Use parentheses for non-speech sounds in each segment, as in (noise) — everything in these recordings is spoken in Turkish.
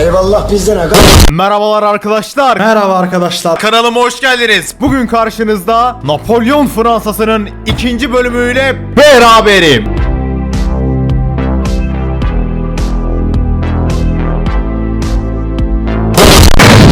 Eyvallah bizden aga. Merhabalar arkadaşlar. Merhaba arkadaşlar. Kanalıma hoş geldiniz. Bugün karşınızda Napolyon Fransa'sının ikinci bölümüyle beraberim.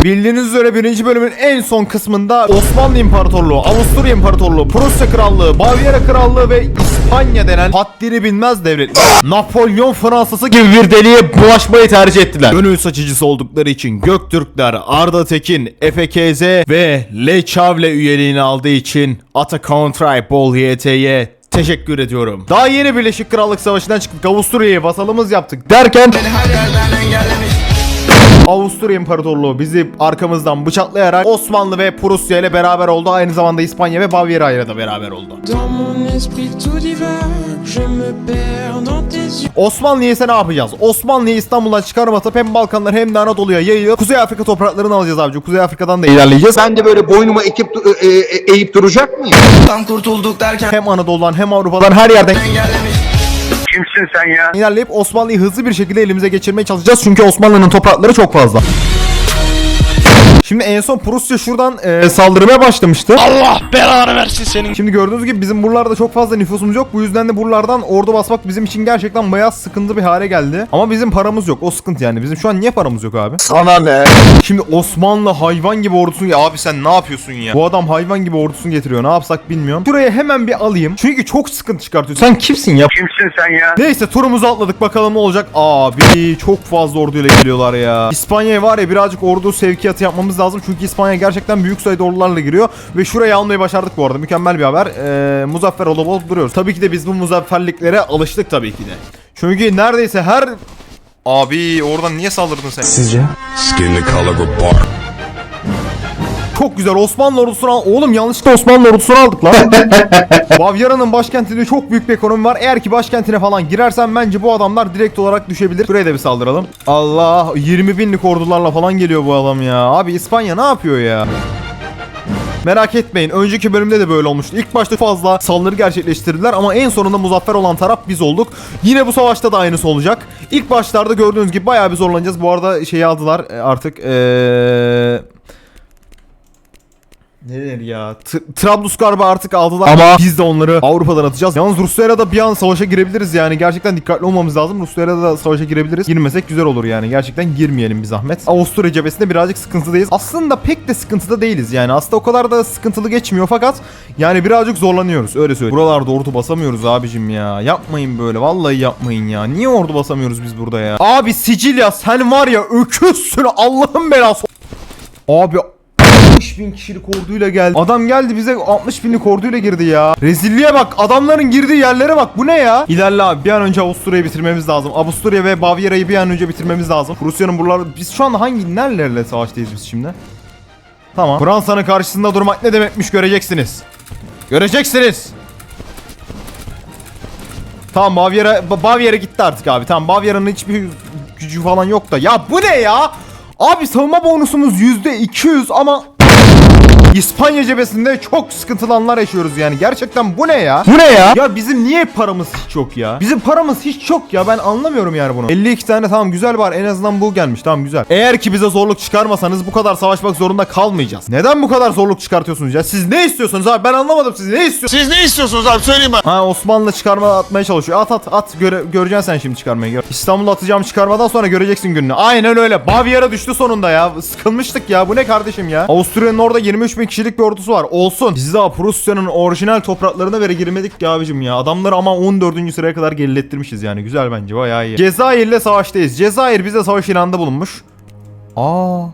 Bildiğiniz üzere birinci bölümün en son kısmında Osmanlı İmparatorluğu, Avusturya İmparatorluğu, Prusya Krallığı, Bavyera Krallığı ve İspanya denen haddini bilmez devletler Napolyon Fransası gibi bir deliğe bulaşmayı tercih ettiler. Gönül saçıcısı oldukları için Göktürkler, Arda Tekin, FKZ ve Le Chavle üyeliğini aldığı için Ata Country Bol YT'ye teşekkür ediyorum. Daha yeni Birleşik Krallık Savaşı'ndan çıktık. Avusturya'yı vasalımız yaptık derken Avusturya İmparatorluğu bizi arkamızdan bıçaklayarak Osmanlı ve Prusya ile beraber oldu. Aynı zamanda İspanya ve Bavyera ile de beraber oldu. Osmanlı'yı ise ne yapacağız? Osmanlı'yı İstanbul'dan çıkarmatıp hem Balkanlar hem de Anadolu'ya yayılıp Kuzey Afrika topraklarını alacağız abici. Kuzey Afrika'dan da ilerleyeceğiz. Ben de böyle boynuma ekip e, e, eğip duracak mıyım? Tam kurtulduk derken Hem Anadolu'dan hem Avrupa'dan her yerden Kimsin sen ya? ilerleyip Osmanlı'yı hızlı bir şekilde elimize geçirmeye çalışacağız. Çünkü Osmanlı'nın toprakları çok fazla. Şimdi en son Prusya şuradan e, saldırmaya başlamıştı. Allah belanı versin senin. Şimdi gördüğünüz gibi bizim buralarda çok fazla nüfusumuz yok. Bu yüzden de buralardan ordu basmak bizim için gerçekten bayağı sıkıntı bir hale geldi. Ama bizim paramız yok. O sıkıntı yani. Bizim şu an niye paramız yok abi? Sana ne? Şimdi Osmanlı hayvan gibi ordusunu... Ya abi sen ne yapıyorsun ya? Bu adam hayvan gibi ordusunu getiriyor. Ne yapsak bilmiyorum. Şuraya hemen bir alayım. Çünkü çok sıkıntı çıkartıyor. Sen kimsin ya? Kimsin sen ya? Neyse turumuzu atladık bakalım ne olacak. Abi çok fazla orduyla geliyorlar ya. İspanya'ya var ya birazcık ordu sevkiyatı yapmamız lazım. Çünkü İspanya gerçekten büyük sayıda ordularla giriyor. Ve şurayı almayı başardık bu arada. Mükemmel bir haber. Ee, muzaffer olup olup duruyoruz. Tabii ki de biz bu muzafferliklere alıştık tabii ki de. Çünkü neredeyse her... Abi oradan niye saldırdın sen? Skin the color of bark. Çok güzel Osmanlı ordusunu al. Oğlum yanlışlıkla Osmanlı ordusunu aldık lan. (laughs) Bavyera'nın başkentinde çok büyük bir ekonomi var. Eğer ki başkentine falan girersen bence bu adamlar direkt olarak düşebilir. Şuraya da bir saldıralım. Allah 20 binlik ordularla falan geliyor bu adam ya. Abi İspanya ne yapıyor ya? Merak etmeyin. Önceki bölümde de böyle olmuştu. İlk başta fazla saldırı gerçekleştirdiler ama en sonunda muzaffer olan taraf biz olduk. Yine bu savaşta da aynısı olacak. İlk başlarda gördüğünüz gibi bayağı bir zorlanacağız. Bu arada şeyi aldılar e, artık eee... Neler ya? T- Trablusgarb'ı artık aldılar ama biz de onları Avrupa'dan atacağız. Yalnız Rusya'yla da bir an savaşa girebiliriz yani. Gerçekten dikkatli olmamız lazım. Rusya'yla da savaşa girebiliriz. Girmesek güzel olur yani. Gerçekten girmeyelim bir zahmet. Avusturya cephesinde birazcık sıkıntıdayız. Aslında pek de sıkıntıda değiliz yani. Aslında o kadar da sıkıntılı geçmiyor fakat yani birazcık zorlanıyoruz. Öyle söyleyeyim. Buralarda ordu basamıyoruz abicim ya. Yapmayın böyle. Vallahi yapmayın ya. Niye ordu basamıyoruz biz burada ya? Abi Sicilya sen var ya öküzsün Allah'ın belası. Abi 60 bin kişilik orduyla geldi. Adam geldi bize 60 binlik orduyla girdi ya. Rezilliğe bak. Adamların girdiği yerlere bak. Bu ne ya? İlerle abi. Bir an önce Avusturya'yı bitirmemiz lazım. Avusturya ve Bavyera'yı bir an önce bitirmemiz lazım. Rusya'nın buralarda... Biz şu an hangi nerelerle savaştayız biz şimdi? Tamam. Fransa'nın karşısında durmak ne demekmiş göreceksiniz. Göreceksiniz. Tamam Bavyera, Ba- Bavyera gitti artık abi. Tamam Bavyera'nın hiçbir gücü falan yok da. Ya bu ne ya? Abi savunma bonusumuz %200 ama İspanya cephesinde çok sıkıntılı anlar yaşıyoruz yani. Gerçekten bu ne ya? Bu ne ya? Ya bizim niye paramız hiç yok ya? Bizim paramız hiç yok ya. Ben anlamıyorum yani bunu. 52 tane tamam güzel var. En azından bu gelmiş. Tamam güzel. Eğer ki bize zorluk çıkarmasanız bu kadar savaşmak zorunda kalmayacağız. Neden bu kadar zorluk çıkartıyorsunuz ya? Siz ne istiyorsunuz abi? Ben anlamadım. Siz ne istiyorsunuz? Siz ne istiyorsunuz abi söyleyin bana. Ha Osmanlı çıkarma atmaya çalışıyor. At at at göre, göreceksin sen şimdi çıkarmayı. Gör. İstanbul'da atacağım çıkarmadan sonra göreceksin gününü. Aynen öyle. Bavyera düştü sonunda ya. Sıkılmıştık ya. Bu ne kardeşim ya? Avusturya'nın orada 23 bin kişilik bir ordusu var. Olsun. Biz daha Prusya'nın orijinal topraklarına bile girmedik ya abicim ya. Adamları ama 14. sıraya kadar gerilettirmişiz yani. Güzel bence. Bayağı iyi. Cezayir'le savaştayız. Cezayir bize savaş ilanında bulunmuş. Aa.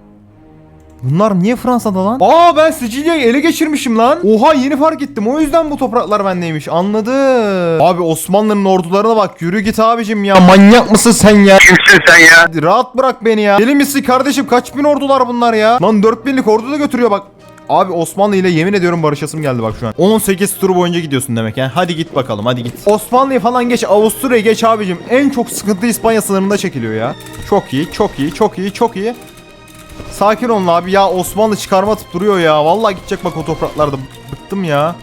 Bunlar niye Fransa'da lan? Aa ben Sicilya'yı ele geçirmişim lan. Oha yeni fark ettim. O yüzden bu topraklar bendeymiş. Anladım. Abi Osmanlı'nın ordularına bak. Yürü git abicim ya. Manyak mısın sen ya? Kimsin sen ya? Rahat bırak beni ya. Deli misin kardeşim? Kaç bin ordular bunlar ya? Lan 4000'lik ordu da götürüyor bak. Abi Osmanlı ile yemin ediyorum barışasım geldi bak şu an. 18 tur boyunca gidiyorsun demek yani. Hadi git bakalım hadi git. Osmanlı'yı falan geç Avusturya'yı geç abicim. En çok sıkıntı İspanya sınırında çekiliyor ya. Çok iyi çok iyi çok iyi çok iyi. Sakin olun abi ya Osmanlı çıkarma atıp duruyor ya. Vallahi gidecek bak o topraklarda. Bıktım ya.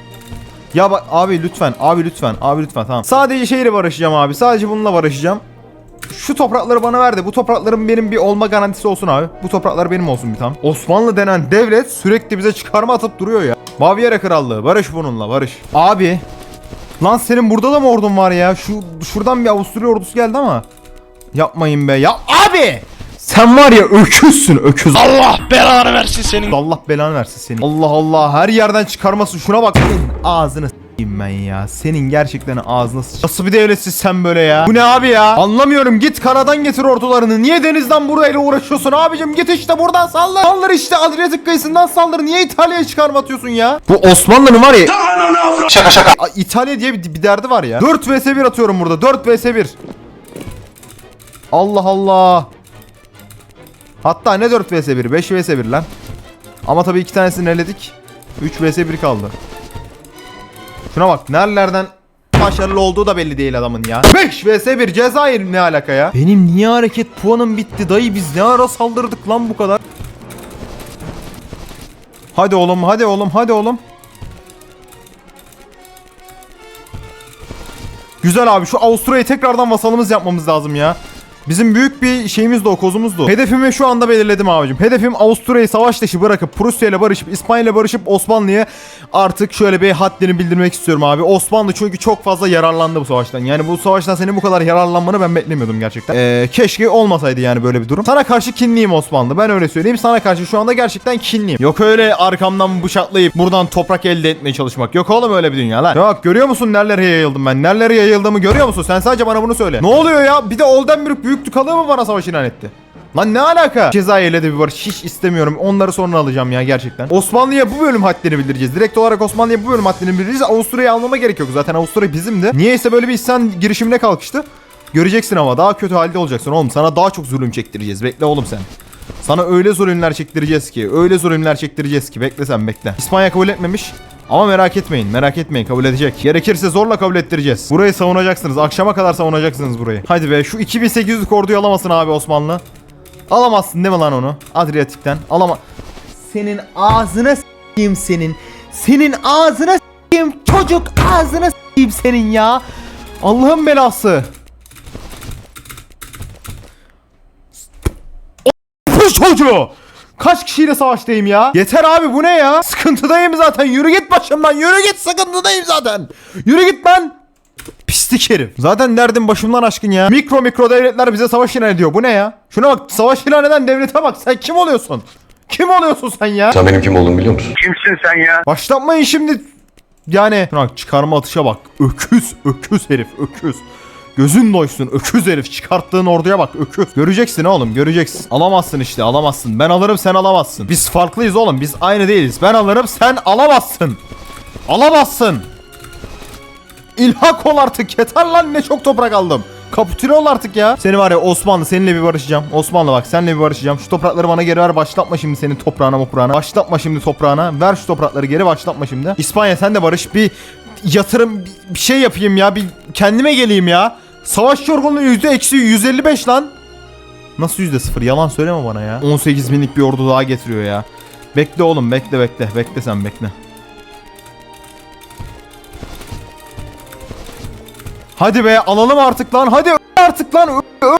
Ya bak abi lütfen abi lütfen abi lütfen tamam. Sadece şeyle barışacağım abi. Sadece bununla barışacağım. Şu toprakları bana ver de bu toprakların benim bir olma garantisi olsun abi. Bu topraklar benim olsun bir tam. Osmanlı denen devlet sürekli bize çıkarma atıp duruyor ya. Baviera Krallığı barış bununla barış. Abi Lan senin burada da mı ordun var ya? Şu şuradan bir Avusturya ordusu geldi ama. Yapmayın be. Ya abi! Sen var ya öküzsün öküz. Allah belanı versin senin. Allah belanı versin seni. Allah Allah her yerden çıkarmasın. Şuna bak. Senin ağzını ben ya. Senin gerçekten ağzına s**. Nasıl bir devletsin sen böyle ya? Bu ne abi ya? Anlamıyorum. Git karadan getir ordularını. Niye denizden burayla uğraşıyorsun abicim? Git işte buradan saldır. Saldır işte Adriyatik kıyısından saldır. Niye İtalya'ya çıkarma atıyorsun ya? Bu Osmanlı'nın var ya. Şaka şaka. İtalya diye bir, bir derdi var ya. 4 vs 1 atıyorum burada. 4 vs 1. Allah Allah. Hatta ne 4 vs 1 5 vs 1 lan. Ama tabii iki tanesini eledik. 3 vs 1 kaldı. Şuna bak nerelerden başarılı olduğu da belli değil adamın ya. 5 vs 1 Cezayir ne alaka ya? Benim niye hareket puanım bitti dayı biz ne ara saldırdık lan bu kadar? Hadi oğlum hadi oğlum hadi oğlum. Güzel abi şu Avusturya'yı tekrardan vasalımız yapmamız lazım ya. Bizim büyük bir şeyimiz de o kozumuz da o. Hedefimi şu anda belirledim abicim. Hedefim Avusturya'yı savaş dışı bırakıp Prusya ile barışıp İspanya ile barışıp Osmanlı'ya artık şöyle bir haddini bildirmek istiyorum abi. Osmanlı çünkü çok fazla yararlandı bu savaştan. Yani bu savaştan senin bu kadar yararlanmanı ben beklemiyordum gerçekten. Ee, keşke olmasaydı yani böyle bir durum. Sana karşı kinliyim Osmanlı. Ben öyle söyleyeyim. Sana karşı şu anda gerçekten kinliyim. Yok öyle arkamdan bıçaklayıp buradan toprak elde etmeye çalışmak. Yok oğlum öyle bir dünya lan. Yok görüyor musun nerelere yayıldım ben? Nerelere yayıldığımı görüyor musun? Sen sadece bana bunu söyle. Ne oluyor ya? Bir de Oldenburg büyük dükalığı mı bana savaş ilan etti? Lan ne alaka? Cezayir'le de bir barış hiç istemiyorum. Onları sonra alacağım ya gerçekten. Osmanlı'ya bu bölüm haddini bildireceğiz. Direkt olarak Osmanlı'ya bu bölüm haddini bildireceğiz. Avusturya'yı almama gerek yok. Zaten Avusturya bizimdi. Niyeyse böyle bir isyan girişimine kalkıştı. Göreceksin ama daha kötü halde olacaksın oğlum. Sana daha çok zulüm çektireceğiz. Bekle oğlum sen. Sana öyle zulümler çektireceğiz ki. Öyle zulümler çektireceğiz ki. Bekle sen bekle. İspanya kabul etmemiş. Ama merak etmeyin, merak etmeyin kabul edecek. Gerekirse zorla kabul ettireceğiz. Burayı savunacaksınız. Akşama kadar savunacaksınız burayı. Hadi be şu 2800'lük orduyu alamasın abi Osmanlı. Alamazsın değil mi lan onu? Adriyatik'ten. Alama. Senin ağzına s**eyim senin. Senin ağzına s**eyim. Çocuk ağzına s**eyim senin ya. Allah'ın belası. Bu çocuğu. Kaç kişiyle savaştayım ya? Yeter abi bu ne ya? Sıkıntıdayım zaten. Yürü git başımdan. Yürü git sıkıntıdayım zaten. Yürü git ben. Pislik herif. Zaten derdim başımdan aşkın ya. Mikro mikro devletler bize savaş ilan ediyor. Bu ne ya? Şuna bak savaş ilan eden devlete bak. Sen kim oluyorsun? Kim oluyorsun sen ya? Sen benim kim olduğumu biliyor musun? Kimsin sen ya? Başlatmayın şimdi. Yani şuna bak çıkarma atışa bak. Öküz, öküz herif, öküz. Gözün doysun öküz herif çıkarttığın orduya bak öküz. Göreceksin oğlum göreceksin. Alamazsın işte alamazsın. Ben alırım sen alamazsın. Biz farklıyız oğlum biz aynı değiliz. Ben alırım sen alamazsın. Alamazsın. İlhak ol artık yeter lan ne çok toprak aldım. Kapitüle ol artık ya. Seni var ya Osmanlı seninle bir barışacağım. Osmanlı bak seninle bir barışacağım. Şu toprakları bana geri ver. Başlatma şimdi senin toprağına toprağına. Başlatma şimdi toprağına. Ver şu toprakları geri başlatma şimdi. İspanya sen de barış. Bir yatırım bir şey yapayım ya. Bir kendime geleyim ya. Savaş yorgunluğu yüzde eksi 155 lan. Nasıl yüzde sıfır? Yalan söyleme bana ya. 18 binlik bir ordu daha getiriyor ya. Bekle oğlum bekle bekle. Bekle sen bekle. Hadi be alalım artık lan. Hadi artık lan. Ö-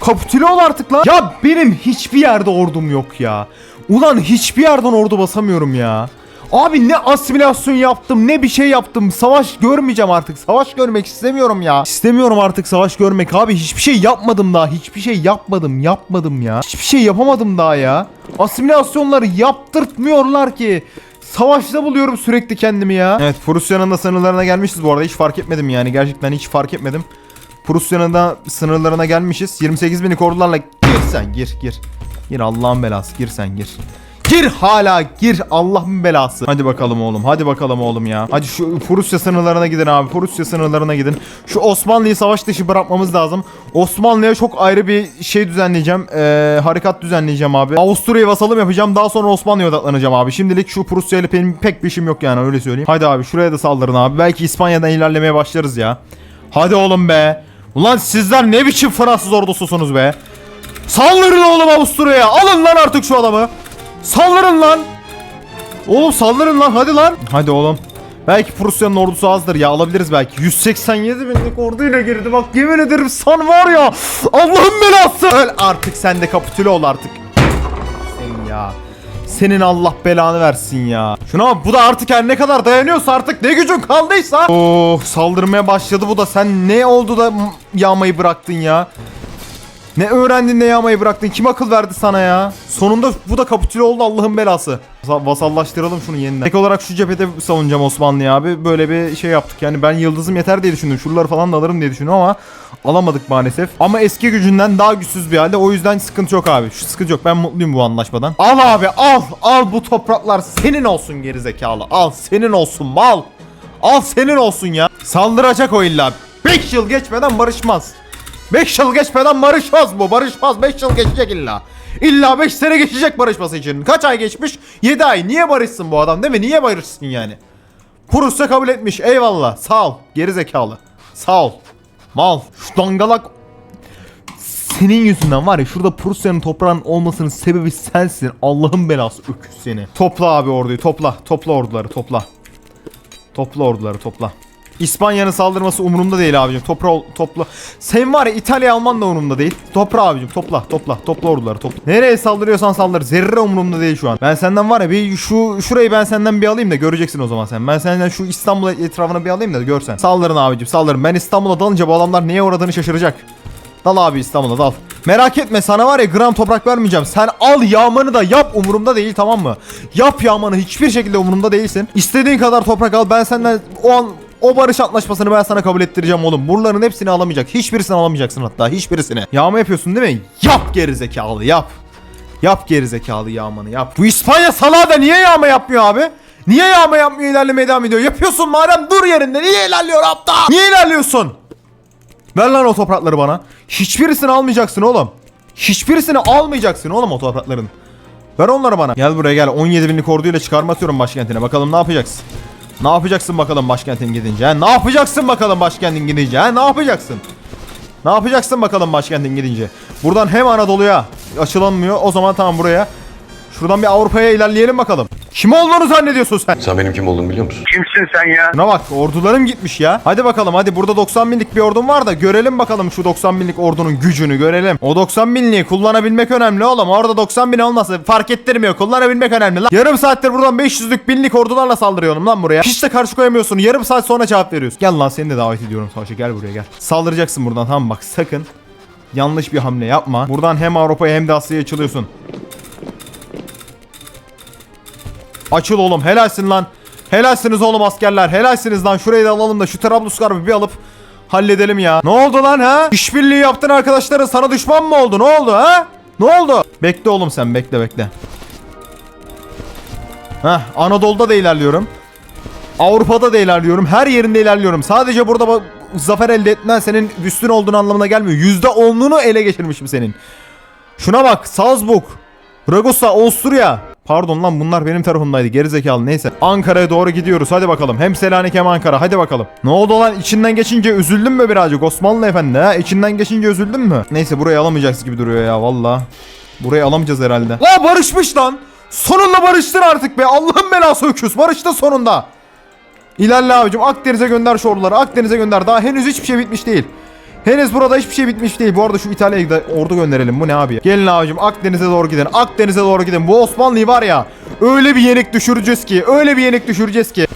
Kapitüle ol artık lan. Ya benim hiçbir yerde ordum yok ya. Ulan hiçbir yerden ordu basamıyorum ya. Abi ne asimilasyon yaptım ne bir şey yaptım. Savaş görmeyeceğim artık. Savaş görmek istemiyorum ya. İstemiyorum artık savaş görmek abi. Hiçbir şey yapmadım daha. Hiçbir şey yapmadım. Yapmadım ya. Hiçbir şey yapamadım daha ya. Asimilasyonları yaptırtmıyorlar ki. Savaşta buluyorum sürekli kendimi ya. Evet Prusya'nın da sınırlarına gelmişiz bu arada. Hiç fark etmedim yani. Gerçekten hiç fark etmedim. Prusya'nın da sınırlarına gelmişiz. 28 binlik ordularla gir sen gir gir. Gir Allah'ın belası gir sen gir. Gir hala gir Allah'ın belası. Hadi bakalım oğlum hadi bakalım oğlum ya. Hadi şu Prusya sınırlarına gidin abi. Prusya sınırlarına gidin. Şu Osmanlı'yı savaş dışı bırakmamız lazım. Osmanlı'ya çok ayrı bir şey düzenleyeceğim. Ee, harekat düzenleyeceğim abi. Avusturya'yı vasalım yapacağım. Daha sonra Osmanlı'ya odaklanacağım abi. Şimdilik şu Prusya ile benim pek bir işim yok yani öyle söyleyeyim. Hadi abi şuraya da saldırın abi. Belki İspanya'dan ilerlemeye başlarız ya. Hadi oğlum be. Ulan sizler ne biçim Fransız ordususunuz be. Saldırın oğlum Avusturya'ya. Alın lan artık şu adamı. Saldırın lan. Oğlum saldırın lan hadi lan. Hadi oğlum. Belki Prusya'nın ordusu azdır ya alabiliriz belki. 187 binlik orduyla girdi bak yemin ederim sen var ya Allah'ın belası. Öl artık sen de kapitüle ol artık. Sen ya. Senin Allah belanı versin ya. Şuna bak bu da artık her ne kadar dayanıyorsa artık ne gücün kaldıysa. Oh saldırmaya başladı bu da sen ne oldu da yağmayı bıraktın ya. Ne öğrendin de yağmayı bıraktın? Kim akıl verdi sana ya? Sonunda bu da kapitüle oldu Allah'ın belası. Vasa- Vasallaştıralım şunu yeniden. Tek olarak şu cephede savunacağım Osmanlı'yı abi. Böyle bir şey yaptık. Yani ben yıldızım yeter diye düşündüm. Şuraları falan da alırım diye düşündüm ama alamadık maalesef. Ama eski gücünden daha güçsüz bir halde. O yüzden sıkıntı yok abi. Şu sıkıntı yok. Ben mutluyum bu anlaşmadan. Al abi al. Al bu topraklar senin olsun gerizekalı. Al senin olsun mal. Al senin olsun ya. Saldıracak o illa. 5 yıl geçmeden barışmaz. 5 yıl geçmeden barışmaz bu. Barışmaz. 5 yıl geçecek illa. İlla 5 sene geçecek barışması için. Kaç ay geçmiş? 7 ay. Niye barışsın bu adam değil mi? Niye barışsın yani? Prusya kabul etmiş. Eyvallah. Sağ ol. Geri zekalı. Sağ ol. Mal. Şu dangalak senin yüzünden var ya şurada Prusya'nın toprağın olmasının sebebi sensin. Allah'ın belası öküz seni. Topla abi orduyu topla. Topla orduları topla. Topla orduları topla. İspanya'nın saldırması umurumda değil abicim. Topra topla. Sen var ya İtalya Alman da umurumda değil. Topra abicim topla topla. Topla orduları topla. Nereye saldırıyorsan saldır. Zerre umurumda değil şu an. Ben senden var ya bir şu şurayı ben senden bir alayım da göreceksin o zaman sen. Ben senden şu İstanbul etrafına bir alayım da görsen. Saldırın abicim saldırın. Ben İstanbul'a dalınca bu adamlar neye uğradığını şaşıracak. Dal abi İstanbul'a dal. Merak etme sana var ya gram toprak vermeyeceğim. Sen al yağmanı da yap umurumda değil tamam mı? Yap yağmanı hiçbir şekilde umurumda değilsin. İstediğin kadar toprak al ben senden o an o barış antlaşmasını ben sana kabul ettireceğim oğlum. Buraların hepsini alamayacak. Hiçbirisini alamayacaksın hatta hiçbirisini. Yağma yapıyorsun değil mi? Yap gerizekalı yap. Yap gerizekalı yağmanı yap. Bu İspanya salağı da niye yağma yapmıyor abi? Niye yağma yapmıyor ilerlemeye devam ediyor? Yapıyorsun madem dur yerinde. Niye ilerliyor aptal? Niye ilerliyorsun? Ver lan o toprakları bana. Hiçbirisini almayacaksın oğlum. Hiçbirisini almayacaksın oğlum o toprakların. Ver onları bana. Gel buraya gel. 17 binlik orduyla çıkarma başkentine. Bakalım ne yapacaksın? Ne yapacaksın bakalım başkentin gidince? He? Ne yapacaksın bakalım başkentin gidince? He? Ne yapacaksın? Ne yapacaksın bakalım başkentin gidince? Buradan hem Anadolu'ya açılanmıyor. O zaman tamam buraya. Şuradan bir Avrupa'ya ilerleyelim bakalım. Kim olduğunu zannediyorsun sen? Sen benim kim olduğumu biliyor musun? Kimsin sen ya? Şuna bak ordularım gitmiş ya. Hadi bakalım hadi burada 90 binlik bir ordum var da görelim bakalım şu 90 binlik ordunun gücünü görelim. O 90 binliği kullanabilmek önemli oğlum. Orada 90 bin olmasa fark ettirmiyor. Kullanabilmek önemli lan. Yarım saattir buradan 500'lük binlik ordularla saldırıyorum lan buraya. Hiç de karşı koyamıyorsun. Yarım saat sonra cevap veriyorsun. Gel lan seni de davet ediyorum savaşa. Gel buraya gel. Saldıracaksın buradan tamam bak sakın. Yanlış bir hamle yapma. Buradan hem Avrupa'ya hem de Asya'ya açılıyorsun. Açıl oğlum helalsin lan. Helalsiniz oğlum askerler. Helalsiniz lan. Şurayı da alalım da şu Trablusgarp'ı bir alıp halledelim ya. Ne oldu lan ha? İşbirliği yaptın arkadaşların sana düşman mı oldu? Ne oldu ha? Ne oldu? Bekle oğlum sen bekle bekle. Heh Anadolu'da da ilerliyorum. Avrupa'da da ilerliyorum. Her yerinde ilerliyorum. Sadece burada bu- zafer elde etmen senin üstün olduğunu anlamına gelmiyor. %10'unu ele geçirmişim senin. Şuna bak Salzburg, Ragusa, Avusturya. Pardon lan bunlar benim tarafımdaydı gerizekalı neyse. Ankara'ya doğru gidiyoruz hadi bakalım. Hem Selanik hem Ankara hadi bakalım. Ne oldu lan içinden geçince üzüldün mü birazcık Osmanlı efendi ha? İçinden geçince üzüldün mü? Neyse burayı alamayacağız gibi duruyor ya valla. Burayı alamayacağız herhalde. La barışmış lan. Sonunda barıştın artık be. Allah'ın belası öküz. Barıştı sonunda. İlerle abicim Akdeniz'e gönder şu orduları. Akdeniz'e gönder. Daha henüz hiçbir şey bitmiş değil. Henüz burada hiçbir şey bitmiş değil. Bu arada şu İtalya'ya da ordu gönderelim. Bu ne abi? Gelin abicim Akdeniz'e doğru gidin. Akdeniz'e doğru gidin. Bu Osmanlı'yı var ya öyle bir yenik düşüreceğiz ki. Öyle bir yenik düşüreceğiz ki.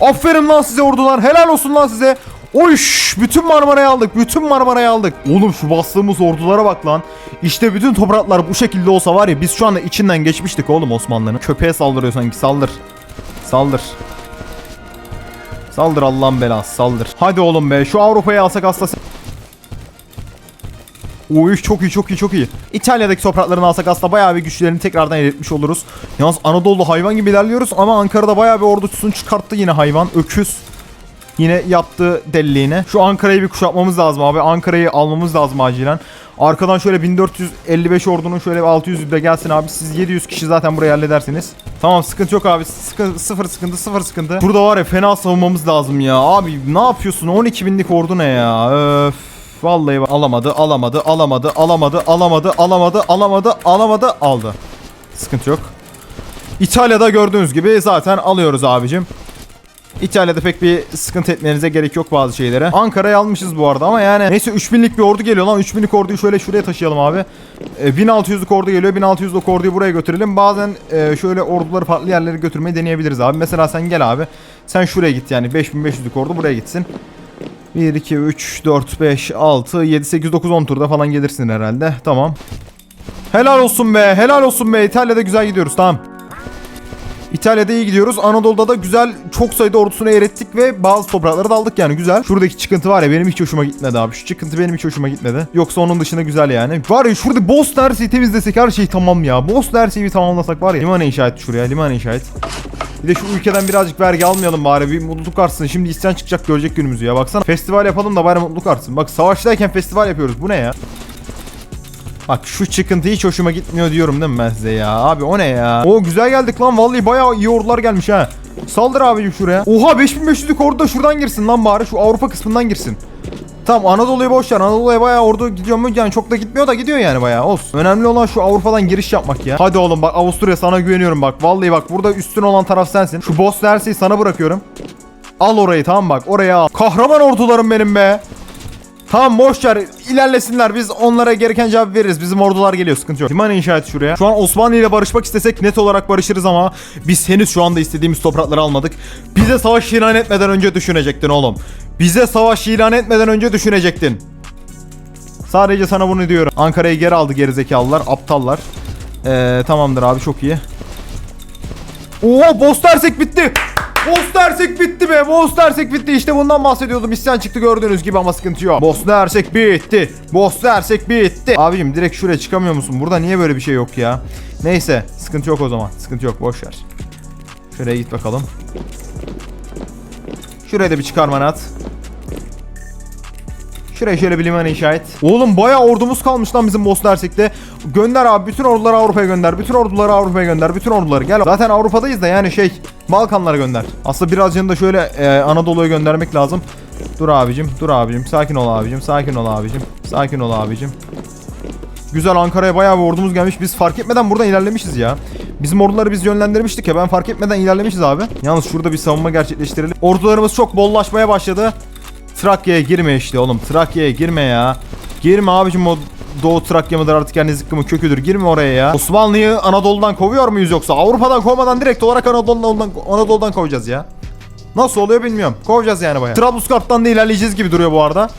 Aferin lan size ordular. Helal olsun lan size. Oyş bütün Marmara'yı aldık. Bütün Marmara'yı aldık. Oğlum şu bastığımız ordulara bak lan. İşte bütün topraklar bu şekilde olsa var ya biz şu anda içinden geçmiştik oğlum Osmanlı'nın. Köpeğe saldırıyor sanki. Saldır. Saldır. Saldır Allah'ın belası saldır. Hadi oğlum be şu Avrupa'yı alsak aslında Oy çok iyi çok iyi çok iyi. İtalya'daki topraklarını alsak aslında bayağı bir güçlerini tekrardan elde etmiş oluruz. Yalnız Anadolu'da hayvan gibi ilerliyoruz ama Ankara'da bayağı bir ordusunu çıkarttı yine hayvan. Öküz. Yine yaptığı deliliğine. Şu Ankara'yı bir kuşatmamız lazım abi. Ankara'yı almamız lazım acilen. Arkadan şöyle 1455 ordunun şöyle bir 600 de gelsin abi. Siz 700 kişi zaten burayı halledersiniz. Tamam sıkıntı yok abi. Sıkı, sıfır sıkıntı sıfır sıkıntı. Burada var ya fena savunmamız lazım ya. Abi ne yapıyorsun? 12 binlik ordu ne ya? Öf. Vallahi alamadı, alamadı, alamadı, alamadı, alamadı, alamadı, alamadı, alamadı, aldı. Sıkıntı yok. İtalya'da gördüğünüz gibi zaten alıyoruz abicim. İtalya'da pek bir sıkıntı etmenize gerek yok bazı şeylere. Ankara'yı almışız bu arada ama yani neyse 3000'lik bir ordu geliyor lan. 3000'lik orduyu şöyle şuraya taşıyalım abi. E, 1600'lük ordu geliyor. 1600'lük orduyu buraya götürelim. Bazen e, şöyle orduları farklı yerlere götürmeyi deneyebiliriz abi. Mesela sen gel abi. Sen şuraya git yani 5500'lük ordu buraya gitsin. 1, 2, 3, 4, 5, 6, 7, 8, 9, 10 turda falan gelirsin herhalde. Tamam. Helal olsun be. Helal olsun be. İtalya'da güzel gidiyoruz. Tamam. İtalya'da iyi gidiyoruz. Anadolu'da da güzel çok sayıda ordusunu erittik ve bazı toprakları da aldık yani güzel. Şuradaki çıkıntı var ya benim hiç hoşuma gitmedi abi. Şu çıkıntı benim hiç hoşuma gitmedi. Yoksa onun dışında güzel yani. Var ya şurada Bosna her şeyi temizlesek her şey tamam ya. Bosna her bir tamamlasak var ya. Liman inşa et şuraya liman inşa et. Bir de şu ülkeden birazcık vergi almayalım bari bir mutluluk artsın. Şimdi isyan çıkacak görecek günümüzü ya. Baksana festival yapalım da bari mutluluk artsın. Bak savaştayken festival yapıyoruz. Bu ne ya? Bak şu çıkıntı hiç hoşuma gitmiyor diyorum değil mi ben size ya? Abi o ne ya? O güzel geldik lan vallahi bayağı iyi ordular gelmiş ha. Saldır abicim şuraya. Oha 5500'lük ordu da şuradan girsin lan bari şu Avrupa kısmından girsin. Tamam Anadolu'yu boş ver. Anadolu'ya bayağı ordu gidiyor mu? Yani çok da gitmiyor da gidiyor yani bayağı. Olsun. Önemli olan şu Avrupa'dan giriş yapmak ya. Hadi oğlum bak Avusturya sana güveniyorum bak. Vallahi bak burada üstün olan taraf sensin. Şu Bosna Hersek'i sana bırakıyorum. Al orayı tamam bak oraya al. Kahraman ordularım benim be. Tamam boş ver ilerlesinler biz onlara gereken cevap veririz. Bizim ordular geliyor sıkıntı yok. Liman inşa et şuraya. Şu an Osmanlı ile barışmak istesek net olarak barışırız ama biz henüz şu anda istediğimiz toprakları almadık. Bize savaş ilan etmeden önce düşünecektin oğlum. Bize savaş ilan etmeden önce düşünecektin. Sadece sana bunu diyorum. Ankara'yı geri aldı gerizekalılar, aptallar. Ee, tamamdır abi çok iyi. Oo Bosna Hersek bitti. Bosna Hersek bitti be. Bosna Hersek bitti. İşte bundan bahsediyordum. İsyan çıktı gördüğünüz gibi ama sıkıntı yok. Bosna Hersek bitti. Bosna Hersek bitti. Abicim direkt şuraya çıkamıyor musun? Burada niye böyle bir şey yok ya? Neyse sıkıntı yok o zaman. Sıkıntı yok boş ver. Şuraya git bakalım. Şuraya da bir çıkarmanı at. Şuraya şöyle bir liman inşa et. Oğlum bayağı ordumuz kalmış lan bizim Bosna Hersek'te. Gönder abi bütün orduları Avrupa'ya gönder. Bütün orduları Avrupa'ya gönder. Bütün orduları gel. Zaten Avrupa'dayız da yani şey Balkanlara gönder. Aslında birazcını da şöyle e, Anadolu'ya göndermek lazım. Dur abicim, dur abicim. Sakin ol abicim, sakin ol abicim. Sakin ol abicim. Güzel Ankara'ya bayağı bir ordumuz gelmiş. Biz fark etmeden buradan ilerlemişiz ya. Bizim orduları biz yönlendirmiştik ya. Ben fark etmeden ilerlemişiz abi. Yalnız şurada bir savunma gerçekleştirelim. Ordularımız çok bollaşmaya başladı. Trakya'ya girme işte oğlum. Trakya'ya girme ya. Girme abicim o Doğu Trakya artık yani zıkkımın köküdür. Girme oraya ya. Osmanlı'yı Anadolu'dan kovuyor muyuz yoksa? Avrupa'dan kovmadan direkt olarak Anadolu'dan Anadolu'dan kovacağız ya. Nasıl oluyor bilmiyorum. Kovacağız yani bayağı. Trablusgarp'tan da ilerleyeceğiz gibi duruyor bu arada.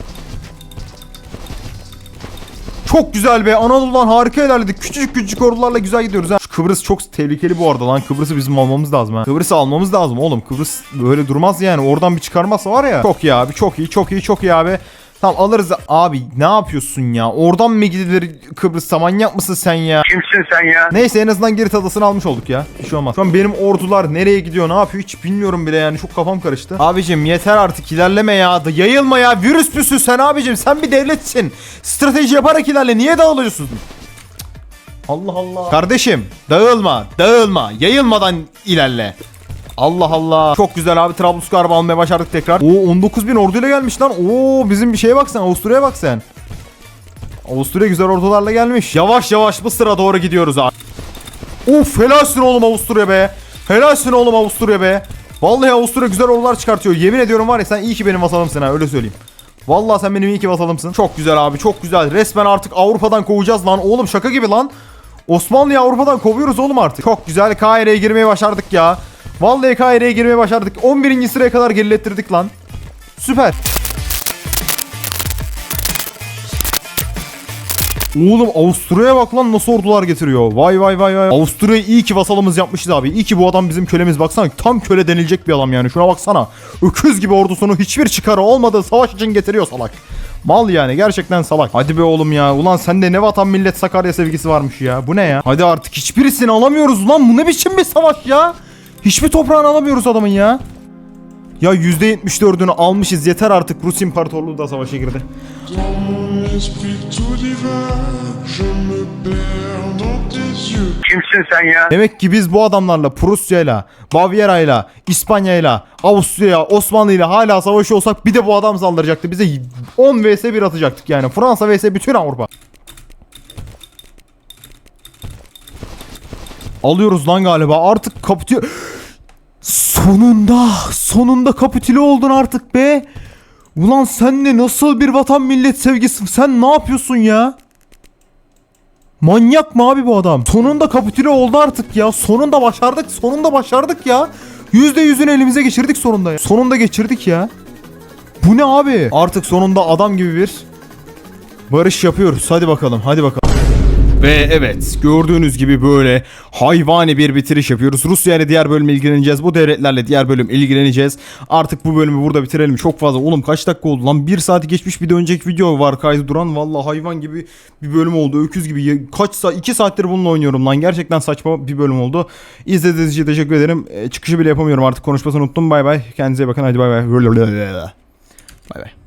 Çok güzel be. Anadolu'dan harika ilerledik. Küçücük küçücük ordularla güzel gidiyoruz ha. Şu Kıbrıs çok tehlikeli bu arada lan. Kıbrıs'ı bizim almamız lazım ha. Kıbrıs'ı almamız lazım oğlum. Kıbrıs böyle durmaz yani. Oradan bir çıkarmazsa var ya. Çok iyi abi. Çok iyi. Çok iyi. Çok iyi abi. Tamam alırız. Abi ne yapıyorsun ya? Oradan mı gidilir Kıbrıs'a? Manyak mısın sen ya? Kimsin sen ya? Neyse en azından Girit adasını almış olduk ya. Bir şey olmaz. Şu an benim ordular nereye gidiyor ne yapıyor hiç bilmiyorum bile yani. Çok kafam karıştı. Abicim yeter artık ilerleme ya. Da yayılma ya. Virüs püsü sen abicim. Sen bir devletsin. Strateji yaparak ilerle. Niye dağılıyorsun? Allah Allah. Kardeşim dağılma. Dağılma. Yayılmadan ilerle. Allah Allah. Çok güzel abi Trablusgarp'ı almaya başardık tekrar. Oo 19 bin orduyla gelmiş lan. Oo bizim bir şeye bak sen. Avusturya'ya bak sen. Avusturya güzel ordularla gelmiş. Yavaş yavaş Mısır'a doğru gidiyoruz abi. Uf helalsin oğlum Avusturya be. Helalsin oğlum Avusturya be. Vallahi Avusturya güzel ordular çıkartıyor. Yemin ediyorum var ya sen iyi ki benim vasalımsın ha öyle söyleyeyim. Vallahi sen benim iyi ki vasalımsın. Çok güzel abi çok güzel. Resmen artık Avrupa'dan kovacağız lan. Oğlum şaka gibi lan. Osmanlı'yı Avrupa'dan kovuyoruz oğlum artık. Çok güzel Kahire'ye girmeyi başardık ya. Vallahi Kahire'ye girmeyi başardık. 11. sıraya kadar gerilettirdik lan. Süper. Oğlum Avusturya'ya bak lan nasıl ordular getiriyor. Vay vay vay vay. Avusturya'yı iyi ki vasalımız yapmışız abi. İyi ki bu adam bizim kölemiz. Baksana tam köle denilecek bir adam yani. Şuna baksana. Öküz gibi ordusunu hiçbir çıkarı olmadığı savaş için getiriyor salak. Mal yani gerçekten salak. Hadi be oğlum ya. Ulan sende ne vatan millet Sakarya sevgisi varmış ya. Bu ne ya? Hadi artık hiçbirisini alamıyoruz lan. Bu ne biçim bir savaş ya? Hiçbir toprağını alamıyoruz adamın ya. Ya %74'ünü almışız yeter artık Rus İmparatorluğu da savaşa girdi. Kimsin sen ya? Demek ki biz bu adamlarla Prusya'yla, Bavyera'yla, İspanya'yla, Avusturya, Osmanlı'yla hala savaşı olsak bir de bu adam saldıracaktı. Bize 10 vs 1 atacaktık yani. Fransa vs bütün Avrupa. Alıyoruz lan galiba. Artık. Son Sonunda, sonunda kapitüle oldun artık be. Ulan sen de nasıl bir vatan millet sevgisin? Sen ne yapıyorsun ya? Manyak mı abi bu adam? Sonunda kapitüle oldu artık ya. Sonunda başardık. Sonunda başardık ya. Yüzde yüzünü elimize geçirdik sonunda ya. Sonunda geçirdik ya. Bu ne abi? Artık sonunda adam gibi bir barış yapıyoruz. Hadi bakalım. Hadi bakalım. Ve evet gördüğünüz gibi böyle hayvani bir bitiriş yapıyoruz. Rusya ile diğer bölüm ilgileneceğiz. Bu devletlerle diğer bölüm ilgileneceğiz. Artık bu bölümü burada bitirelim. Çok fazla. Oğlum kaç dakika oldu lan? Bir saati geçmiş bir de önceki video var kaydı duran. Vallahi hayvan gibi bir bölüm oldu. Öküz gibi. Kaç saat? 2 saattir bununla oynuyorum lan. Gerçekten saçma bir bölüm oldu. İzlediğiniz için teşekkür ederim. E, çıkışı bile yapamıyorum artık. Konuşmasını unuttum. Bay bay. Kendinize bakın. Hadi bay bay. Bay bay.